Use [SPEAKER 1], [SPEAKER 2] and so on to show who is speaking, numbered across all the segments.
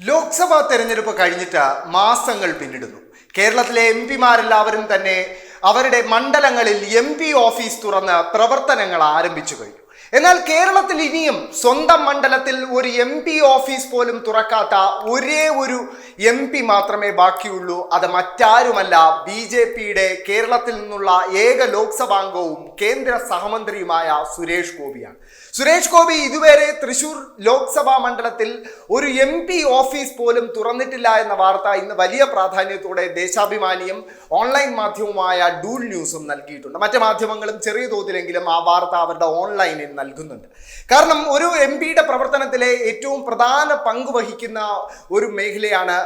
[SPEAKER 1] ലോക്സഭാ തെരഞ്ഞെടുപ്പ് കഴിഞ്ഞിട്ട് മാസങ്ങൾ പിന്നിടുന്നു. കേരളത്തിലെ എം പിമാരെല്ലാവരും തന്നെ അവരുടെ മണ്ഡലങ്ങളിൽ എം പി ഓഫീസ് തുറന്ന് പ്രവർത്തനങ്ങൾ ആരംഭിച്ചു കഴിഞ്ഞു. എന്നാൽ കേരളത്തിൽ ഇനിയും സ്വന്തം മണ്ഡലത്തിൽ ഒരു എം പി ഓഫീസ് പോലും തുറക്കാത്ത ഒരേ ഒരു എം പി മാത്രമേ ബാക്കിയുള്ളൂ. അത് മറ്റാരുമല്ല ബി ജെ പിയുടെ കേരളത്തിൽ നിന്നുള്ള ഏക ലോക്സഭാംഗവും കേന്ദ്ര സഹമന്ത്രിയുമായ സുരേഷ് ഗോപിയാണ്. സുരേഷ് ഗോപി ഇതുവരെ തൃശൂർ ലോക്സഭാ മണ്ഡലത്തിൽ ഒരു എം പി ഓഫീസ് പോലും തുറന്നിട്ടില്ല എന്ന വാർത്ത ഇന്ന് വലിയ പ്രാധാന്യത്തോടെ ദേശാഭിമാനിയും ഓൺലൈൻ മാധ്യമവുമായ ഡൂൾ ന്യൂസും നൽകിയിട്ടുണ്ട്. മറ്റ് മാധ്യമങ്ങളും ചെറിയ തോതിലെങ്കിലും ആ വാർത്ത അവരുടെ ഓൺലൈനിൽ നൽകുന്നുണ്ട്. കാരണം ഒരു എം പിയുടെ പ്രവർത്തനത്തിലെ ഏറ്റവും പ്രധാന പങ്ക് വഹിക്കുന്ന ഒരു മേഖലയാണ്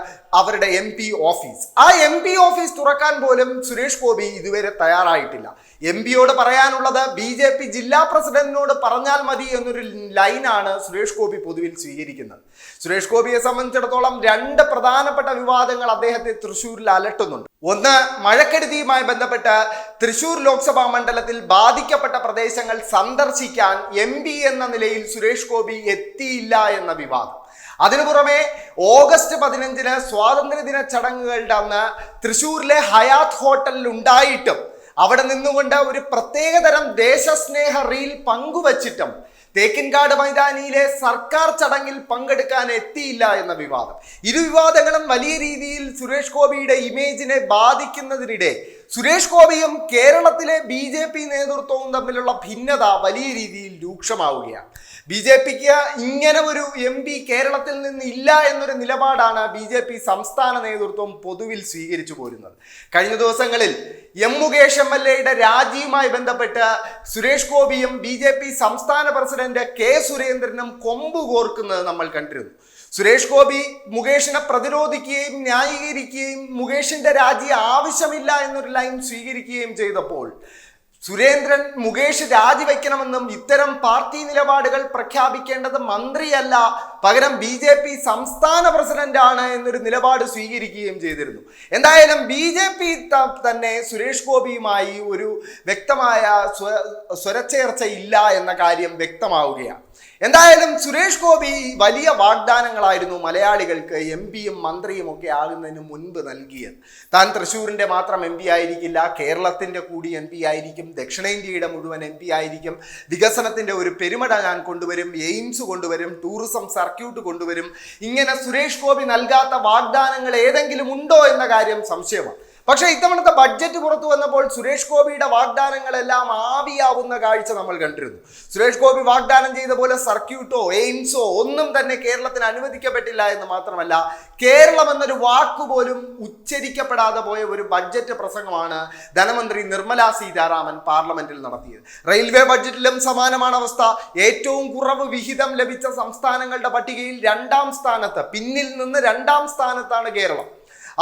[SPEAKER 1] അവരുടെ എം പി ഓഫീസ്. ആ എം പി ഓഫീസ് തുറക്കാൻ പോലും സുരേഷ് ഗോപി ഇതുവരെ തയ്യാറായിട്ടില്ല. എം പിയോട് പറയാനുള്ളത് ബി ജെ പി ജില്ലാ പ്രസിഡന്റിനോട് പറഞ്ഞാൽ മതി എന്നൊരു ലൈനാണ് സുരേഷ് ഗോപി പൊതുവിൽ സ്വീകരിക്കുന്നത്. സുരേഷ് ഗോപിയെ സംബന്ധിച്ചിടത്തോളം രണ്ട് പ്രധാനപ്പെട്ട വിവാദങ്ങൾ അദ്ദേഹത്തെ തൃശ്ശൂരിൽ അലട്ടുന്നുണ്ട്. ഒന്ന് മഴക്കെടുതിയുമായി ബന്ധപ്പെട്ട് തൃശൂർ ലോക്സഭാ മണ്ഡലത്തിൽ ബാധിക്കപ്പെട്ട പ്രദേശങ്ങൾ സന്ദർശിക്കാൻ എം എന്ന നിലയിൽ സുരേഷ് ഗോപി എത്തിയില്ല എന്ന വിവാദം. അതിനു പുറമെ ഓഗസ്റ്റ് പതിനഞ്ചിന് സ്വാതന്ത്ര്യദിന ചടങ്ങുകളുടെ അന്ന് തൃശ്ശൂരിലെ ഹയാത്ത് ഹോട്ടലിൽ ഉണ്ടായിട്ടും അവിടെ നിന്നുകൊണ്ട് ഒരു പ്രത്യേകതരം ദേശസ്നേഹ റീൽ പങ്കുവച്ചിട്ടും തേക്കിൻകാട് മൈതാനിയിലെ സർക്കാർ ചടങ്ങിൽ പങ്കെടുക്കാൻ എത്തിയില്ല എന്ന വിവാദം. ഇരു വിവാദങ്ങളും വലിയ രീതിയിൽ സുരേഷ് ഗോപിയുടെ ഇമേജിനെ ബാധിക്കുന്നതിനിടെ സുരേഷ് ഗോപിയും കേരളത്തിലെ ബി നേതൃത്വവും തമ്മിലുള്ള ഭിന്നത വലിയ രീതിയിൽ രൂക്ഷമാവുകയാണ്. ബി ജെ പിക്ക് ഇങ്ങനെ ഒരു എം പി കേരളത്തിൽ നിന്ന് ഇല്ല എന്നൊരു നിലപാടാണ് ബി ജെ പി സംസ്ഥാന നേതൃത്വം പൊതുവിൽ സ്വീകരിച്ചു പോരുന്നത്. കഴിഞ്ഞ ദിവസങ്ങളിൽ എം മുകേഷ് എം എൽ എയുടെ രാജിയുമായി ബന്ധപ്പെട്ട് സുരേഷ് ഗോപിയും ബി ജെ പി സംസ്ഥാന പ്രസിഡന്റ് കെ സുരേന്ദ്രനും കൊമ്പ് കോർക്കുന്നത് നമ്മൾ കണ്ടിരുന്നു. സുരേഷ് ഗോപി മുകേഷിനെ പ്രതിരോധിക്കുകയും ന്യായീകരിക്കുകയും മുകേഷിന്റെ രാജി ആവശ്യമില്ല എന്നൊരു ലൈൻ സ്വീകരിക്കുകയും ചെയ്തപ്പോൾ സുരേന്ദ്രൻ മുകേഷ് രാജിവെക്കണമെന്നും ഇത്തരം പാർട്ടി നിലപാടുകൾ പ്രഖ്യാപിക്കേണ്ടത് മന്ത്രിയല്ല പകരം ബി ജെ പി സംസ്ഥാന പ്രസിഡന്റ് ആണ് എന്നൊരു നിലപാട് സ്വീകരിക്കുകയും ചെയ്തിരുന്നു. എന്തായാലും ബി ജെ പി തന്നെ സുരേഷ് ഗോപിയുമായി ഒരു വ്യക്തമായ സ്വ- സ്വരച്ചേർച്ച ഇല്ല എന്ന കാര്യം വ്യക്തമാവുകയാണ്. എന്തായാലും സുരേഷ് ഗോപി വലിയ വാഗ്ദാനങ്ങളായിരുന്നു മലയാളികൾക്ക് എം പിയും മന്ത്രിയും ഒക്കെ ആകുന്നതിന് മുൻപ് നൽകിയത്. താൻ തൃശ്ശൂരിന്റെ മാത്രം എം പി ആയിരിക്കില്ല കേരളത്തിന്റെ കൂടി എം പി ആയിരിക്കും ദക്ഷിണേന്ത്യയുടെ മുഴുവൻ എം പി ആയിരിക്കും. വികസനത്തിന്റെ ഒരു പെരുമട ഞാൻ കൊണ്ടുവരും എയിംസ് കൊണ്ടുവരും ടൂറിസം സർക്യൂട്ട് കൊണ്ടുവരും. ഇങ്ങനെ സുരേഷ് ഗോപി നൽകാത്ത വാഗ്ദാനങ്ങൾ ഏതെങ്കിലും ഉണ്ടോ എന്ന കാര്യം സംശയമാണ്. പക്ഷേ ഇത്തവണത്തെ ബഡ്ജറ്റ് പുറത്തു വന്നപ്പോൾ സുരേഷ് ഗോപിയുടെ വാഗ്ദാനങ്ങളെല്ലാം ആവിയാവുന്ന കാഴ്ച നമ്മൾ കണ്ടിരുന്നു. സുരേഷ് ഗോപി വാഗ്ദാനം ചെയ്ത പോലെ സർക്യൂട്ടോ എയിംസോ ഒന്നും തന്നെ കേരളത്തിന് അനുവദിക്കപ്പെട്ടില്ല എന്ന് മാത്രമല്ല കേരളം എന്നൊരു വാക്കുപോലും ഉച്ചരിക്കപ്പെടാതെ പോയ ഒരു ബഡ്ജറ്റ് പ്രസംഗമാണ് ധനമന്ത്രി നിർമ്മല സീതാരാമൻ പാർലമെന്റിൽ നടത്തിയത്. റെയിൽവേ ബഡ്ജറ്റിലും സമാനമാണ് അവസ്ഥ. ഏറ്റവും കുറവ് വിഹിതം ലഭിച്ച സംസ്ഥാനങ്ങളുടെ പട്ടികയിൽ രണ്ടാം സ്ഥാനത്ത് പിന്നിൽ നിന്ന് രണ്ടാം സ്ഥാനത്താണ് കേരളം.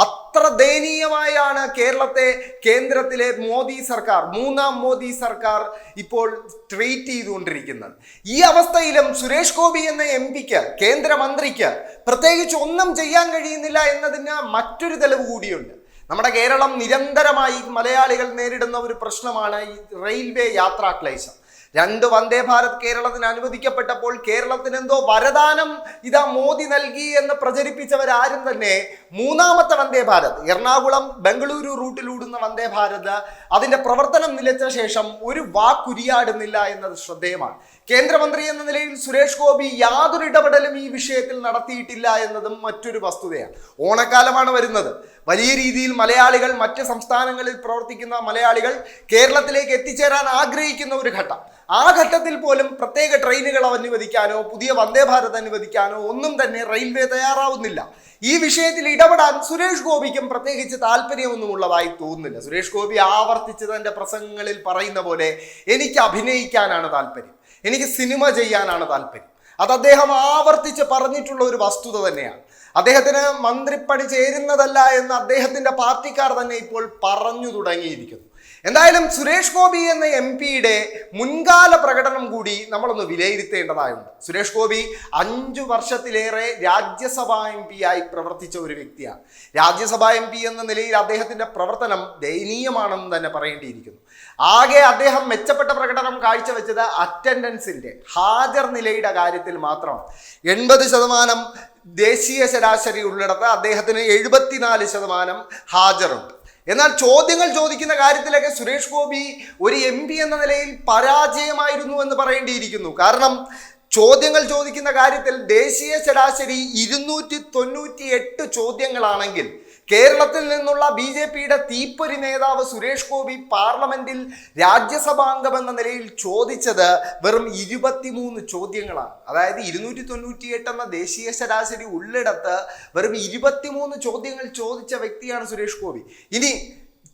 [SPEAKER 1] അത്ര ദയനീയമായാണ് കേരളത്തെ കേന്ദ്രത്തിലെ മോദി സർക്കാർ മൂന്നാം മോദി സർക്കാർ ഇപ്പോൾ ട്രീറ്റ് ചെയ്തുകൊണ്ടിരിക്കുന്നത്. ഈ അവസ്ഥയിലും സുരേഷ് ഗോപി എന്ന എം പിക്ക് കേന്ദ്രമന്ത്രിക്ക് പ്രത്യേകിച്ച് ഒന്നും ചെയ്യാൻ കഴിയുന്നില്ല എന്നതിന് മറ്റൊരു തെളിവ് കൂടിയുണ്ട്. നമ്മുടെ കേരളം നിരന്തരമായി മലയാളികൾ നേരിടുന്ന ഒരു പ്രശ്നമാണ് ഈ റെയിൽവേ യാത്രാ ക്ലേശം. രണ്ട് വന്ദേ ഭാരത് കേരളത്തിന് അനുവദിക്കപ്പെട്ടപ്പോൾ കേരളത്തിന് എന്തോ വരദാനം ഇതാ മോദി നൽകി എന്ന് പ്രചരിപ്പിച്ചവരാരും തന്നെ മൂന്നാമത്തെ വന്ദേ ഭാരത് എറണാകുളം ബംഗളൂരു റൂട്ടിലൂടുന്ന വന്ദേ ഭാരത് അതിന്റെ പ്രവർത്തനം നിലച്ച ശേഷം ഒരു വാക്കുരിയാടുന്നില്ല എന്നത് ശ്രദ്ധേയമാണ്. കേന്ദ്രമന്ത്രി എന്ന നിലയിൽ സുരേഷ് ഗോപി യാതൊരു ഇടപെടലും ഈ വിഷയത്തിൽ നടത്തിയിട്ടില്ല എന്നതും മറ്റൊരു വസ്തുതയാണ്. ഓണക്കാലമാണ് വരുന്നത്. വലിയ രീതിയിൽ മലയാളികൾ മറ്റ് സംസ്ഥാനങ്ങളിൽ പ്രവർത്തിക്കുന്ന മലയാളികൾ കേരളത്തിലേക്ക് എത്തിച്ചേരാൻ ആഗ്രഹിക്കുന്ന ഒരു ഘട്ടം. ആ ഘട്ടത്തിൽ പോലും പ്രത്യേക ട്രെയിനുകൾ അനുവദിക്കാനോ പുതിയ വന്ദേ ഭാരത് അനുവദിക്കാനോ ഒന്നും തന്നെ റെയിൽവേ തയ്യാറാവുന്നില്ല. ഈ വിഷയത്തിൽ ഇടപെടാൻ സുരേഷ് ഗോപിക്കും പ്രത്യേകിച്ച് താല്പര്യമൊന്നും ഉള്ളതായി തോന്നുന്നില്ല. സുരേഷ് ഗോപി ആവർത്തിച്ച് തന്റെ പ്രസംഗങ്ങളിൽ പറയുന്ന പോലെ എനിക്ക് അഭിനയിക്കാനാണ് താല്പര്യം. എനിക്ക് സിനിമ ചെയ്യാനാണ് താല്പര്യം. അത് അദ്ദേഹം ആവർത്തിച്ച് പറഞ്ഞിട്ടുള്ള ഒരു വസ്തുത തന്നെയാണ്. അദ്ദേഹത്തിന് മന്ത്രിപ്പണി ചേരുന്നതല്ല എന്ന് അദ്ദേഹത്തിന്റെ പാർട്ടിക്കാർ തന്നെ ഇപ്പോൾ പറഞ്ഞു തുടങ്ങിയിരിക്കുന്നു. എന്തായാലും സുരേഷ് ഗോപി എന്ന എം പിയുടെ മുൻകാല പ്രകടനം കൂടി നമ്മളൊന്ന് വിലയിരുത്തേണ്ടതായുണ്ട്. സുരേഷ് ഗോപി അഞ്ചു വർഷത്തിലേറെ രാജ്യസഭാ എം പി ആയി പ്രവർത്തിച്ച ഒരു വ്യക്തിയാണ്. രാജ്യസഭാ എം പി എന്ന നിലയിൽ അദ്ദേഹത്തിന്റെ പ്രവർത്തനം ദയനീയമാണെന്ന് തന്നെ പറയേണ്ടിയിരിക്കുന്നു. ആകെ അദ്ദേഹം മെച്ചപ്പെട്ട പ്രകടനം കാഴ്ചവെച്ചത് അറ്റൻഡൻസിന്റെ ഹാജർ നിലയുടെ കാര്യത്തിൽ മാത്രമാണ്. എൺപത് ശതമാനം ദേശീയ ശരാശരി ഉള്ളിടത്ത് അദ്ദേഹത്തിന് എഴുപത്തിനാല് ശതമാനം ഹാജറുണ്ട്. എന്നാൽ ചോദ്യങ്ങൾ ചോദിക്കുന്ന കാര്യത്തിലൊക്കെ സുരേഷ് ഗോപി ഒരു എം പി എന്ന നിലയിൽ പരാജയമായിരുന്നു എന്ന് പറയേണ്ടിയിരിക്കുന്നു. കാരണം ചോദ്യങ്ങൾ ചോദിക്കുന്ന കാര്യത്തിൽ ദേശീയ ശരാശരി ഇരുന്നൂറ്റി തൊണ്ണൂറ്റി എട്ട് ചോദ്യങ്ങളാണെങ്കിൽ കേരളത്തിൽ നിന്നുള്ള ബി ജെ പിയുടെ തീപ്പൊരി നേതാവ് സുരേഷ് ഗോപി പാർലമെന്റിൽ രാജ്യസഭാംഗം എന്ന നിലയിൽ ചോദിച്ചത് വെറും ഇരുപത്തിമൂന്ന് ചോദ്യങ്ങളാണ്. അതായത് ഇരുന്നൂറ്റി തൊണ്ണൂറ്റി എട്ട് എന്ന ദേശീയ ശരാശരി ഉള്ളിടത്ത് വെറും ഇരുപത്തിമൂന്ന് ചോദ്യങ്ങൾ ചോദിച്ച വ്യക്തിയാണ് സുരേഷ് ഗോപി. ഇനി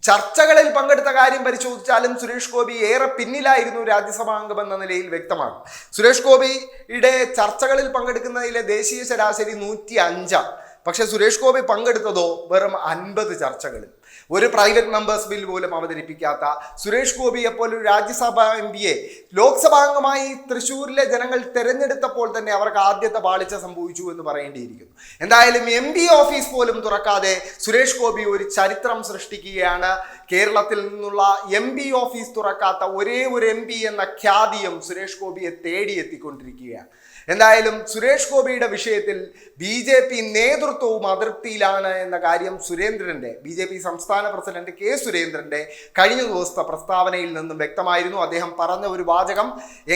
[SPEAKER 1] ചർച്ചകളിൽ പങ്കെടുത്ത കാര്യം പരിശോധിച്ചാലും സുരേഷ് ഗോപി ഏറെ പിന്നിലായിരുന്നു രാജ്യസഭാംഗം എന്ന നിലയിൽ വ്യക്തമാണ്. സുരേഷ് ഗോപിയുടെ ചർച്ചകളിൽ പങ്കെടുക്കുന്നതിലെ ദേശീയ ശരാശരി നൂറ്റി അഞ്ചാണ് പക്ഷെ സുരേഷ് ഗോപി പങ്കെടുത്തതോ വെറും അൻപത് ചർച്ചകളിൽ. ഒരു പ്രൈവറ്റ് മെമ്പേഴ്സ് ബിൽ പോലും അവതരിപ്പിക്കാത്ത സുരേഷ് ഗോപിയെ പോലെ രാജ്യസഭാ എം പിയെ ലോക്സഭാംഗമായി തൃശ്ശൂരിലെ ജനങ്ങൾ തിരഞ്ഞെടുത്തപ്പോൾ തന്നെ അവർക്ക് ആദ്യത്തെ പാളിച്ച സംഭവിച്ചു എന്ന് പറയേണ്ടിയിരിക്കുന്നു. എന്തായാലും എം പി ഓഫീസ് പോലും തുറക്കാതെ സുരേഷ് ഗോപി ഒരു ചരിത്രം സൃഷ്ടിക്കുകയാണ്. കേരളത്തിൽ നിന്നുള്ള എം പി ഓഫീസ് തുറക്കാത്ത ഒരേ ഒരു എം പി എന്ന ഖ്യാതിയും സുരേഷ് ഗോപിയെ തേടിയെത്തിക്കൊണ്ടിരിക്കുകയാണ്. എന്തായാലും സുരേഷ് ഗോപിയുടെ വിഷയത്തിൽ ബി ജെ പി നേതൃത്വവും അതൃപ്തിയിലാണ് എന്ന കാര്യം സുരേന്ദ്രന്റെ ബി ജെ പി സംസ്ഥാന പ്രസിഡന്റ് കെ സുരേന്ദ്രന്റെ കഴിഞ്ഞ ദിവസത്തെ പ്രസ്താവനയിൽ നിന്നും വ്യക്തമായിരുന്നു. അദ്ദേഹം പറഞ്ഞ ഒരു വാചകം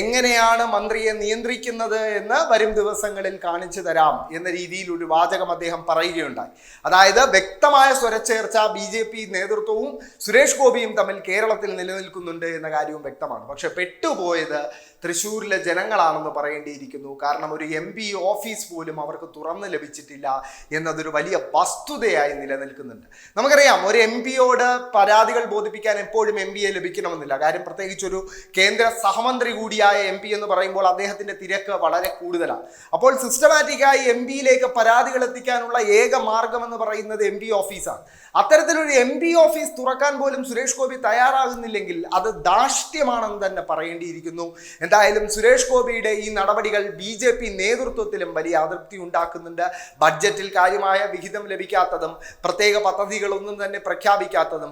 [SPEAKER 1] എങ്ങനെയാണ് മന്ത്രിയെ നിയന്ത്രിക്കുന്നത് എന്ന് വരും ദിവസങ്ങളിൽ കാണിച്ചു തരാം എന്ന രീതിയിൽ ഒരു വാചകം അദ്ദേഹം പറയുകയുണ്ടായി. അതായത് വ്യക്തമായ സ്വരച്ചേർച്ച ബി ജെ പി നേതൃത്വവും സുരേഷ് ഗോപിയും തമ്മിൽ കേരളത്തിൽ നിലനിൽക്കുന്നുണ്ട് എന്ന കാര്യവും വ്യക്തമാണ്. പക്ഷെ പെട്ടുപോയത് തൃശ്ശൂരിലെ ജനങ്ങളാണെന്ന് പറയേണ്ടിയിരിക്കുന്നു. കാരണം ഒരു എം പി ഓഫീസ് പോലും അവർക്ക് തുറന്നു ലഭിച്ചിട്ടില്ല എന്നതൊരു വലിയ വസ്തുതയായി നിലനിൽക്കുന്നുണ്ട്. നമുക്കറിയാം ഒരു എം പിയോട് പരാതികൾ ബോധിപ്പിക്കാൻ എപ്പോഴും എം പിയെ ലഭിക്കണമെന്നില്ല. കാര്യം പ്രത്യേകിച്ച് ഒരു കേന്ദ്ര സഹമന്ത്രി കൂടിയായ എം പി എന്ന് പറയുമ്പോൾ അദ്ദേഹത്തിന്റെ തിരക്ക് വളരെ കൂടുതലാണ്. അപ്പോൾ സിസ്റ്റമാറ്റിക്കായി എം പിയിലേക്ക് പരാതികൾ എത്തിക്കാനുള്ള ഏക മാർഗം എന്ന് പറയുന്നത് എം പി ഓഫീസാണ്. അത്തരത്തിലൊരു എം പി ഓഫീസ് തുറക്കാൻ പോലും സുരേഷ് ഗോപി തയ്യാറാകുന്നില്ലെങ്കിൽ അത് ദാഷ്ട്യമാണെന്ന് തന്നെ പറയേണ്ടിയിരിക്കുന്നു. എന്തായാലും സുരേഷ് ഗോപിയുടെ ഈ നടപടികൾ ബി ജെ പി നേതൃത്വത്തിലും വലിയ അതൃപ്തി ഉണ്ടാക്കുന്നുണ്ട്. ബഡ്ജറ്റിൽ കാര്യമായ വിഹിതം ലഭിക്കാത്തതും പ്രത്യേക പദ്ധതികളൊന്നും തന്നെ പ്രഖ്യാപിക്കാത്തതും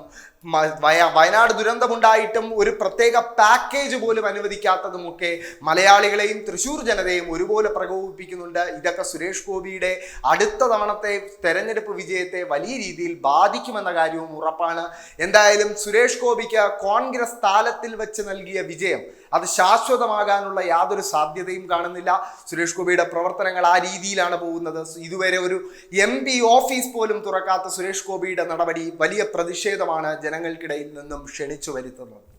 [SPEAKER 1] വയനാട് ദുരന്തമുണ്ടായിട്ടും ഒരു പ്രത്യേക പാക്കേജ് പോലും അനുവദിക്കാത്തതുമൊക്കെ മലയാളികളെയും തൃശൂർ ജനതയും ഒരുപോലെ പ്രകോപിപ്പിക്കുന്നുണ്ട്. ഇതൊക്കെ സുരേഷ് ഗോപിയുടെ അടുത്ത തവണത്തെ തെരഞ്ഞെടുപ്പ് വിജയത്തെ വലിയ രീതിയിൽ ബാധിക്കുമെന്ന കാര്യവും ഉറപ്പാണ്. എന്തായാലും സുരേഷ് ഗോപിക്ക് കോൺഗ്രസ് താലത്തിൽ വെച്ച് നൽകിയ വിജയം അത് ശാശ്വതമാകാനുള്ള യാതൊരു സാധ്യതയും കാണുന്നില്ല. സുരേഷ് ഗോപിയുടെ പ്രവർത്തനങ്ങൾ ആ രീതിയിലാണ് പോകുന്നത്. ഇതുവരെ ഒരു എം ഓഫീസ് പോലും തുറക്കാത്ത സുരേഷ് ഗോപിയുടെ നടപടി വലിയ പ്രതിഷേധമാണ് ജനങ്ങൾക്കിടയിൽ നിന്നും ക്ഷണിച്ചു വരുത്തുന്നത്.